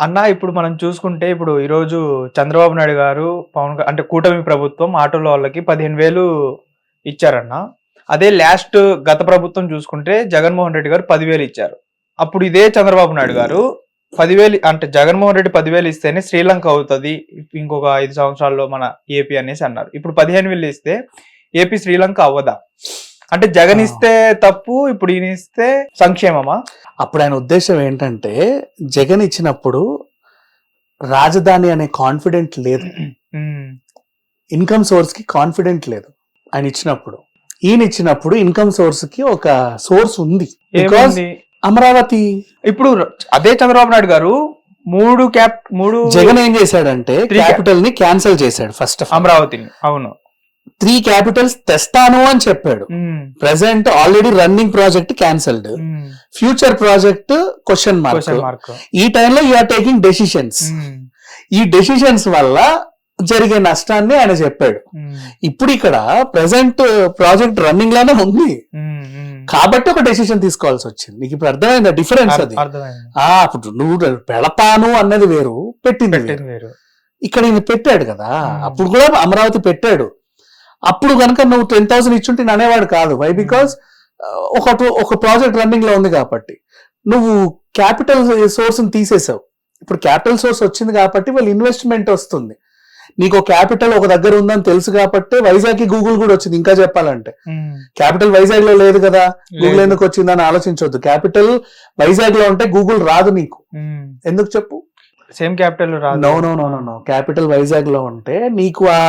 అన్న ఇప్పుడు మనం చూసుకుంటే ఇప్పుడు ఈరోజు చంద్రబాబు నాయుడు గారు పవన్ అంటే కూటమి ప్రభుత్వం ఆటోల వాళ్ళకి పదిహేను వేలు ఇచ్చారన్న. అదే లాస్ట్ గత ప్రభుత్వం చూసుకుంటే జగన్మోహన్ రెడ్డి గారు పదివేలు ఇచ్చారు. అప్పుడు ఇదే చంద్రబాబు నాయుడు గారు పదివేలు అంటే జగన్మోహన్ రెడ్డి పదివేలు ఇస్తేనే శ్రీలంక అవుతుంది ఇంకొక ఐదు సంవత్సరాల్లో మన ఏపీ అనేసి అన్నారు. ఇప్పుడు పదిహేను వేలు ఇస్తే ఏపీ శ్రీలంక అవ్వదా? అంటే జగన్ ఇస్తే తప్పు ఇప్పుడు ఈయన ఇస్తే సంక్షేమమా? అప్పుడు ఆయన ఉద్దేశం ఏంటంటే జగన్ ఇచ్చినప్పుడు రాజధాని అనే కాన్ఫిడెంట్ లేదు. ఇన్కమ్ సోర్స్కి కాన్ఫిడెంట్ లేదు. ఆయన ఇచ్చినప్పుడు. ఈయన ఇచ్చినప్పుడు ఇన్కమ్ సోర్స్కి ఒక సోర్స్ ఉంది. బికాస్? అమరావతి. ఇప్పుడు అదే చంద్రబాబు నాయుడు గారు మూడు క్యాప్ మూడు జగన్ ఏం చేశాడంటే క్యాపిటల్ని క్యాన్సిల్ చేశాడు ఫస్ట్ అమరావతిని అవును. త్రీ క్యాపిటల్స్ తెస్తాను అని చెప్పాడు. Present already running project cancelled future project question mark ఈ టైంలో ఆర్ టేకింగ్ డెసిషన్స్ ఈ డెసిషన్స్ వల్ల జరిగే నష్టాన్ని ఆయన చెప్పాడు. ఇప్పుడు ఇక్కడ ప్రెసెంట్ ప్రాజెక్ట్ రన్నింగ్లోనే ఉంది. కాబట్టి ఒక డెసిషన్ తీసుకోవాల్సి వచ్చింది. నీకు ఇప్పుడు అర్థమైందా డిఫరెన్స్ అది? అప్పుడు నువ్వు పెడతాను అన్నది వేరు పెట్టింది వేరు. ఇక్కడ ఈయన పెట్టాడు కదా. అప్పుడు కూడా అమరావతి పెట్టాడు. అప్పుడు కనుక నువ్వు టెన్ థౌసండ్ ఇచ్చుంటే నేను అనేవాడు కాదు. వై బికాస్ ఒక ఒక ప్రాజెక్ట్ రన్నింగ్లో ఉంది కాబట్టి. నువ్వు క్యాపిటల్ సోర్స్ తీసేసావు. ఇప్పుడు క్యాపిటల్ సోర్స్ వచ్చింది కాబట్టి వాళ్ళు ఇన్వెస్ట్మెంట్ వస్తుంది. నీకు క్యాపిటల్ ఒక దగ్గర ఉందని తెలుసు కాబట్టి వైజాగ్కి గూగుల్ కూడా వచ్చింది. ఇంకా చెప్పాలంటే. క్యాపిటల్ వైజాగ్లో లేదు కదా. గూగుల్. ఎందుకు వచ్చిందని ఆలోచించవద్దు క్యాపిటల్ వైజాగ్లో ఉంటే గూగుల్ రాదు నీకు. ఉమ్. ఎందుకు చెప్పు? సేమ్ క్యాపిటల్ రాదు. No no no no capital వైజాగ్లో ఉంటే నీకు ఆ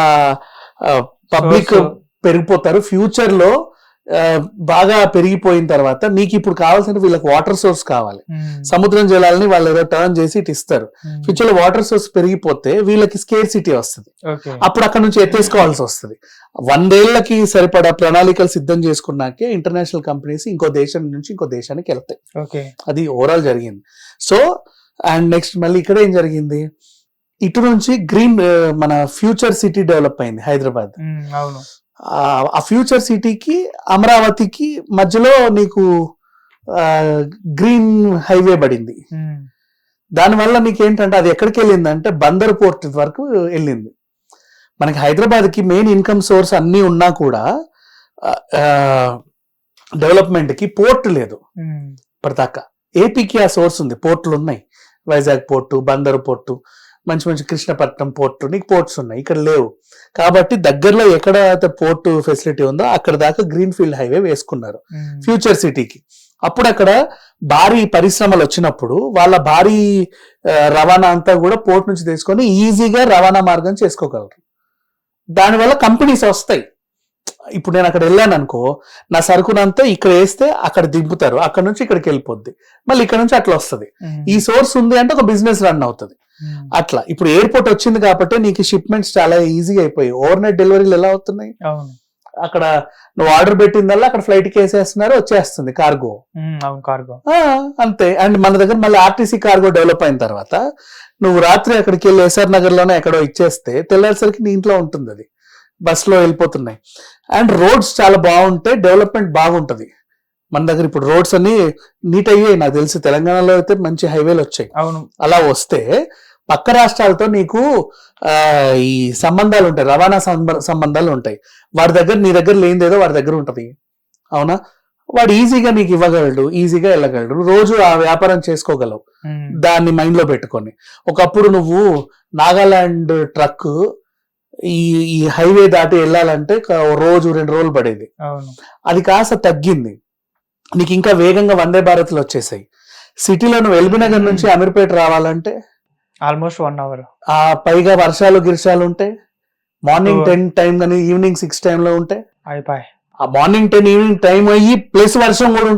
పబ్లిక్ పెరిగిపోతారు. ఫ్యూచర్లో బాగా పెరిగిపోయిన తర్వాత నీకు ఇప్పుడు కావాల్సిన వీళ్ళకి వాటర్ సోర్స్ కావాలి. ఉమ్, సముద్రం జలాలని వాళ్ళు ఏదో టర్న్ చేసి ఇటు ఇస్తారు. ఉమ్. ఫ్యూచర్లో వాటర్ సోర్స్ పెరిగిపోతే వీళ్ళకి స్కేర్ సిటీ వస్తుంది అప్పుడు అక్కడ నుంచి ఎత్తేసుకోవాల్సి వస్తుంది. వందేళ్ళకి సరిపడా ప్రణాళికలు సిద్ధం చేసుకున్నాకే ఇంటర్నేషనల్ కంపెనీస్ ఇంకో దేశం నుంచి ఇంకో దేశానికి వెళ్తాయి. ఓకే అది ఓవరాల్ జరిగింది. సో అండ్ నెక్స్ట్ మళ్ళీ ఇక్కడ ఏం జరిగింది? ఇటు నుంచి గ్రీన్ మన ఫ్యూచర్ సిటీ డెవలప్ అయింది హైదరాబాద్. అవును. ఆ- ఫ్యూచర్ సిటీకి అమరావతికి మధ్యలో నీకు గ్రీన్ హైవే పడింది. ఉమ్, దానివల్ల నీకు ఏంటంటే అది ఎక్కడికి వెళ్ళిందంటే బందర్ పోర్ట్ వరకు వెళ్ళింది. మనకి హైదరాబాద్కి మెయిన్ ఇన్కమ్ సోర్స్ అన్నీ ఉన్నా కూడా డెవలప్మెంట్కి పోర్ట్ లేదు. ఇప్పటిదాకా. ఏపీకి ఆ సోర్స్ ఉంది. పోర్టులు ఉన్నాయి వైజాగ్ పోర్టు బందరు పోర్టు మంచి మంచి కృష్ణపట్నం పోర్టు నీకు పోర్ట్స్ ఉన్నాయి ఇక్కడ లేవు. కాబట్టి దగ్గరలో ఎక్కడ అయితే పోర్టు ఫెసిలిటీ ఉందో అక్కడ దాకా గ్రీన్ ఫీల్డ్ హైవే వేసుకున్నారు ఫ్యూచర్ సిటీకి అప్పుడు అక్కడ భారీ పరిశ్రమలు వచ్చినప్పుడు వాళ్ళ భారీ రవాణా అంతా కూడా పోర్ట్ నుంచి తీసుకొని ఈజీగా రవాణా మార్గం చేసుకోగలరు. దానివల్ల కంపెనీస్ వస్తాయి. ఇప్పుడు నేను అక్కడ వెళ్ళాను అనుకో నా సరుకునంతా ఇక్కడ వేస్తే అక్కడ దింపుతారు. అక్కడ నుంచి ఇక్కడికి వెళ్ళిపోద్ది. మళ్ళీ ఇక్కడ నుంచి అట్లా వస్తుంది. ఈ సోర్స్ ఉంది అంటే ఒక బిజినెస్ రన్ అవుతుంది. అట్లా. ఇప్పుడు ఎయిర్పోర్ట్ వచ్చింది కాబట్టి నీకు షిప్మెంట్స్ చాలా ఈజీగా అయిపోయాయి. ఓవర్ నైట్ డెలివరీలు ఎలా అవుతున్నాయి? అవును. అక్కడ నువ్వు ఆర్డర్ పెట్టిందల్లా అక్కడ ఫ్లైట్కి వేసేస్తున్నారు వచ్చేస్తుంది కార్గో కార్గో ఆ, అంతే. అండ్ మన దగ్గర మళ్ళీ ఆర్టీసీ కార్గో డెవలప్ అయిన తర్వాత నువ్వు రాత్రి అక్కడికి వెళ్ళి ఎస్ఆర్ నగర్లోనే ఎక్కడో ఇచ్చేస్తే తెల్లారిసరికి నీ ఇంట్లో ఉంటుంది అది. బస్లో వెళ్ళిపోతున్నాయి. అండ్ రోడ్స్ చాలా బాగుంటాయి డెవలప్మెంట్ బాగుంటది. మన దగ్గర ఇప్పుడు రోడ్స్ అన్ని నీట్ అయ్యాయి నాకు తెలిసి. తెలంగాణలో అయితే మంచి హైవేలు వచ్చాయి. అవును. అలా వస్తే పక్క రాష్ట్రాలతో నీకు ఆ, ఈ సంబంధాలు ఉంటాయి రవాణా సంబ- సంబంధాలు ఉంటాయి. వాడి దగ్గర నీ దగ్గర లేనిదేదో వాడి దగ్గర ఉంటది. అవునా? వాడు ఈజీగా నీకు ఇవ్వగలడు ఈజీగా వెళ్ళగలడు. రోజు ఆ వ్యాపారం చేసుకోగలవు. దాన్ని మైండ్లో పెట్టుకొని. ఒకప్పుడు నువ్వు నాగాలాండ్ ట్రక్ ఈ ఈ హైవే దాటి వెళ్ళాలంటే రోజు రెండు రోజులు పడేది. అది కాస్త తగ్గింది. నీకు ఇంకా వేగంగా వందే భారత్లు వచ్చేసాయి. సిటీలో నువ్వు ఎల్బీనగర్ నుంచి అమీర్పేట రావాలంటే ఆల్మోస్ట్ వన్ అవర్ ఆ పైగా వర్షాలు గిర్షాలు ఉంటాయి మార్నింగ్. టెన్ టైం కానీ ఈవినింగ్ సిక్స్ టైం లో ఉంటాయి అయిపోయి ఆ మార్నింగ్ టెన్ ఈవినింగ్ టైం అయ్యి ప్లస్ వర్షం కూడా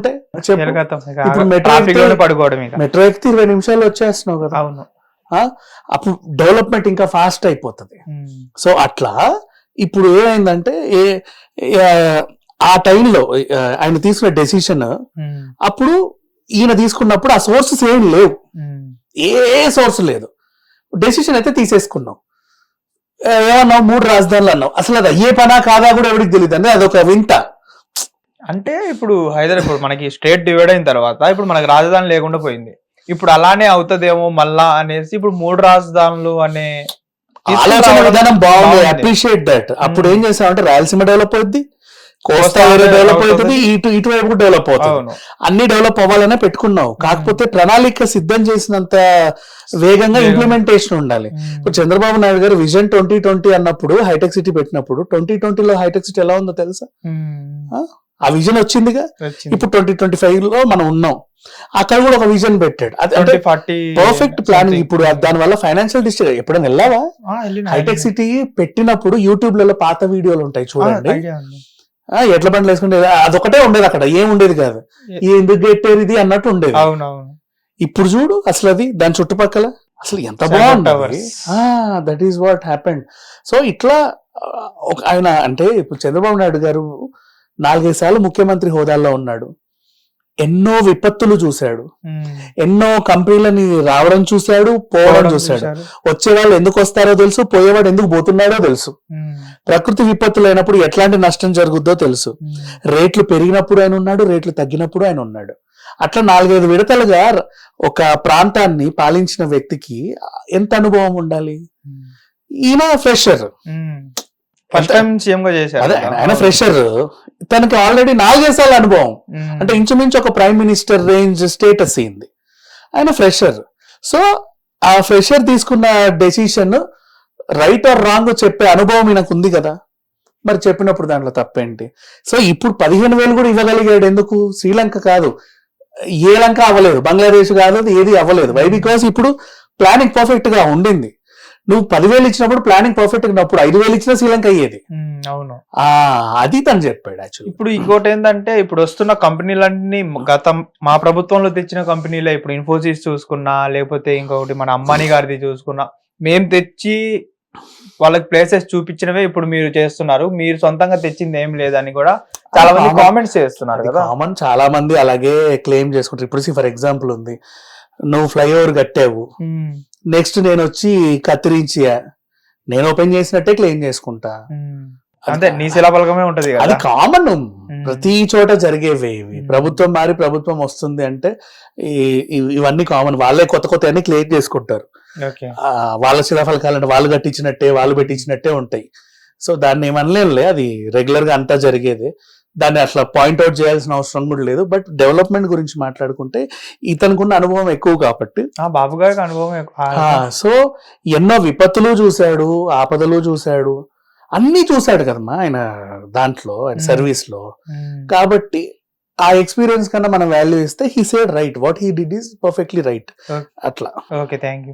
ఇప్పుడు మెట్రో ఎక్కితే- ఇరవై నిమిషాలు వచ్చేస్తున్నావు కదా. అవును. అప్పుడు డెవలప్మెంట్ ఇంకా ఫాస్ట్ అయిపోతుంది. సో అట్లా ఇప్పుడు ఏమైందంటే ఏ ఆ టైంలో ఆయన తీసుకున్న డెసిషన్ అప్పుడు ఈయన తీసుకున్నప్పుడు ఆ సోర్సెస్ ఏం లేవు. ఏ సోర్స్ లేదు. డెసిషన్ అయితే తీసేసుకున్నాం. ఏమన్నావు? మూడు రాజధానులు అన్నావు. అసలు అది అయ్యే పనా కాదా కూడా ఎవరికి తెలియదు అంటే అదొక వింత. అంటే ఇప్పుడు హైదరాబాద్ మనకి స్టేట్ డివైడ్ అయిన తర్వాత ఇప్పుడు మనకి రాజధాని లేకుండా పోయింది. ఇప్పుడు అలానే అవుతదేమో మళ్ళా అనేసి ఇప్పుడు మూడు రాజధానులు అనే ఆలోచన విధానం బాగుంది. అప్రిషియేట్ దట్ అప్పుడు. ఏం చేసామంటే రాయలసీమ డెవలప్ అవుద్ది. కోస్తా ఏరియా డెవలప్ అవుతుంది. ఇటు ఇటువైపు డెవలప్ అవుతుంది. అన్ని డెవలప్ అవ్వాలనే పెట్టుకున్నావు. కాకపోతే ప్రణాళిక సిద్ధం చేసినంత వేగంగా వేగం. ఇంప్లిమెంటేషన్ ఉండాలి. ఇప్పుడు Chandrababu Naidu garu vision twenty twenty అన్నప్పుడు హైటెక్ సిటీ పెట్టినప్పుడు ట్వంటీ ట్వంటీలో హైటెక్ సిటీ ఎలా ఉందో తెలుసా. ఆ? విజన్ వచ్చిందిగా? వచ్చింది. ఇప్పుడు ట్వంటీ ట్వంటీ ఫైవ్లో మనం ఉన్నాం. అక్కడ కూడా ఒక విజన్ పెట్టాడు. అంటే 20, 40 పర్ఫెక్ట్ ప్లానింగ్. ఇప్పుడు దాని వల్ల ఫైనాన్షియల్ డిస్ట్రిక్ట్ ఎప్పుడైనా వెళ్ళావా? హైటెక్. సిటీ పెట్టినప్పుడు యూట్యూబ్లలో పాత వీడియోలు ఉంటాయి చూడండి. ఎడ్ల బండ్లు వేసుకుంటే అదొకటే ఉండేది అక్కడ ఏం ఉండేది కాదు. ఎందుకు పెట్టారు ఇది అన్నట్టు ఉండేది. అవును అవును ఇప్పుడు చూడు అసలు అది దాని చుట్టుపక్కల అసలు ఎంత towers. That is what happened so ఇట్లా ఆయన అంటే ఇప్పుడు చంద్రబాబు నాయుడు గారు నాలుగైదు సార్లు ముఖ్యమంత్రి హోదాల్లో ఉన్నాడు. ఎన్నో విపత్తులు చూశాడు ఉమ్. ఎన్నో కంపెనీలని రావడం చూశాడు పోవడం చూశాడు చూశారు. వచ్చే వాళ్ళు ఎందుకు వస్తారో తెలుసు పోయేవాడు ఎందుకు పోతున్నాడో తెలుసు ఉమ్. ప్రకృతి విపత్తులు అయినప్పుడు ఎట్లాంటి నష్టం జరుగుద్దో తెలుసు ఉమ్. రేట్లు పెరిగినప్పుడు ఆయన ఉన్నాడు రేట్లు తగ్గినప్పుడు ఆయన ఉన్నాడు అట్లా నాలుగైదు విడతలుగా ఒక ప్రాంతాన్ని పాలించిన వ్యక్తికి ఎంత అనుభవం ఉండాలి. ఈయన ఫ్రెషర్ ఫస్ట్ టైం సీఎం గా చేశారు అదే. ఆయన- ఫ్రెషర్ తనకి ఆల్రెడీ నాలుగైదు సార్లు అనుభవం. ఉమ్. అంటే ఇంచుమించు ఒక ప్రైమ్ మినిస్టర్ రేంజ్ స్టేటస్ అయింది ఆయన ఫ్రెషర్ సో ఆ ఫ్రెషర్ తీసుకున్న డెసిషన్ రైట్ ఆర్ రాంగ్ చెప్పే అనుభవం ఈయనకు ఉంది కదా. మరి చెప్పినప్పుడు దాంట్లో తప్పేంటి? సో ఇప్పుడు పదిహేను వేలు కూడా ఇవ్వగలిగాడు ఎందుకు? శ్రీలంక కాదు. ఏ లంక అవ్వలేదు. బంగ్లాదేశ్ కాదు ఏది అవ్వలేదు. వై బికాస్ ఇప్పుడు ప్లానింగ్ పర్ఫెక్ట్గా ఉండింది. నువ్వు పదివేలు ఇచ్చినప్పుడు ప్లానింగ్ పర్ఫెక్ట్ ఉన్నప్పుడు ఐదు వేలు ఇచ్చినా శ్రీలంక అయ్యేది. అవును. ఆ అది తను చెప్పాడు యాక్చువల్లీ ఇప్పుడు ఇంకోటి ఏంటంటే ఇప్పుడు వస్తున్న కంపెనీలన్నీ గత మా ప్రభుత్వంలో తెచ్చిన కంపెనీలే. ఇప్పుడు ఇన్ఫోసిస్ చూసుకున్నా లేకపోతే ఇంకొకటి మన అంబానీ గారిది చూసుకున్నా మేము తెచ్చి వాళ్ళకి ప్లేసెస్ చూపించినవే ఇప్పుడు మీరు చేస్తున్నారు. మీరు సొంతంగా తెచ్చింది ఏం లేదని కూడా చాలా మంది. కామెంట్స్ చేస్తున్నారు కదా. కామన్ చాలా మంది అలాగే క్లెయిమ్ చేసుకుంటారు. ఇప్పుడు ఫర్ ఎగ్జాంపుల్ ఉంది. నువ్వు ఫ్లైఓవర్ కట్టావు. నెక్స్ట్ నేను వచ్చి కత్తిరించి. నేను ఓపెన్ చేసినట్టే క్లెయిమ్ చేసుకుంటా. అంతే నీ శిలాపలకమే ఉంటది అది కామన్ ప్రతి చోట జరిగేవే. ఇవి. ప్రభుత్వం మారి ప్రభుత్వం వస్తుంది అంటే ఇవన్నీ కామన్ వాళ్ళే కొత్త కొత్త అన్ని క్లియర్ చేసుకుంటారు. వాళ్ళ శిలాఫలకాలంటే వాళ్ళు కట్టించినట్టే వాళ్ళు పెట్టించినట్టే ఉంటాయి. సో దాన్ని ఏమనలేనులే అది రెగ్యులర్గా అంతా జరిగేది. దాన్ని అట్లా పాయింట్అవుట్ చేయాల్సిన అవసరం కూడా లేదు. బట్ డెవలప్మెంట్ గురించి మాట్లాడుకుంటే ఇతనుకున్న అనుభవం ఎక్కువ కాబట్టి. ఆ బాబు గారికి అనుభవం సో ఎన్నో విపత్తులు చూశాడు ఆపదలు చూశాడు. అన్ని చూశాడు కదమ్మా ఆయన దాంట్లో ఆయన. సర్వీస్లో. ఉమ్. కాబట్టి ఆ ఎక్స్పీరియన్స్ కన్నా మనం వాల్యూ ఇస్తే he said right what he did is perfectly right. అట్లా. Okay thank you